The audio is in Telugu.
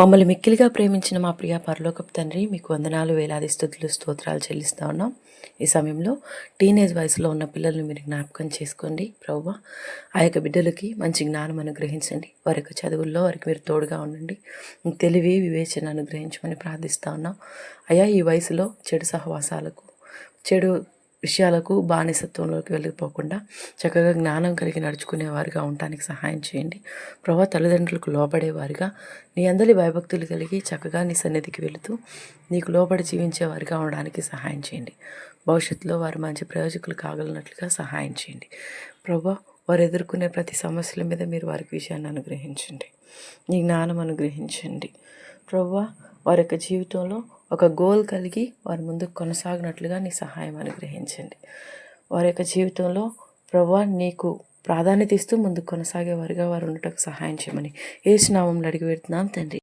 మమ్మల్ని మిక్కిలిగా ప్రేమించిన మా ప్రియ పరలోకపు తండ్రి మీకు వందనాలు వేలాది స్థుతులు స్తోత్రాలు చెల్లిస్తా ఉన్నాం. ఈ సమయంలో టీనేజ్ వయసులో ఉన్న పిల్లల్ని మీరు జ్ఞాపకం చేసుకోండి. ప్రభు ఆ యొక్క బిడ్డలకి మంచి జ్ఞానం అనుగ్రహించండి. వారి యొక్క చదువుల్లో వారికి మీరు తోడుగా ఉండండి. తెలివి వివేచన అనుగ్రహించమని ప్రార్థిస్తా ఉన్నాం. అయ్యా ఈ వయసులో చెడు సహవాసాలకు చెడు విషయాలకు బానిసత్వంలోకి వెళ్ళిపోకుండా చక్కగా జ్ఞానం కలిగి నడుచుకునేవారుగా ఉండటానికి సహాయం చేయండి. ప్రభా తల్లిదండ్రులకు లోబడేవారుగా నీ అందరి భయభక్తులు కలిగి చక్కగా నీ సన్నిధికి వెళుతూ నీకు లోబడి జీవించేవారుగా ఉండడానికి సహాయం చేయండి. భవిష్యత్తులో వారు మంచి ప్రయోజకులు కాగలనట్లుగా సహాయం చేయండి. ప్రభా వారు ఎదుర్కొనే ప్రతి సమస్యల మీద మీరు వారికి విషయాన్ని అనుగ్రహించండి. నీ జ్ఞానం అనుగ్రహించండి. ప్రభా వారి యొక్క జీవితంలో ఒక గోల్ కలిగి వారి ముందుకు కొనసాగినట్లుగా నీ సహాయం అనుగ్రహించండి. వారి యొక్క జీవితంలో ప్రభా నీకు ప్రాధాన్యత ఇస్తూ ముందుకు కొనసాగేవారుగా వారు ఉండటం సహాయం చేయమని ఏ స్నామంలో అడిగి పెడుతున్నాం తండ్రి.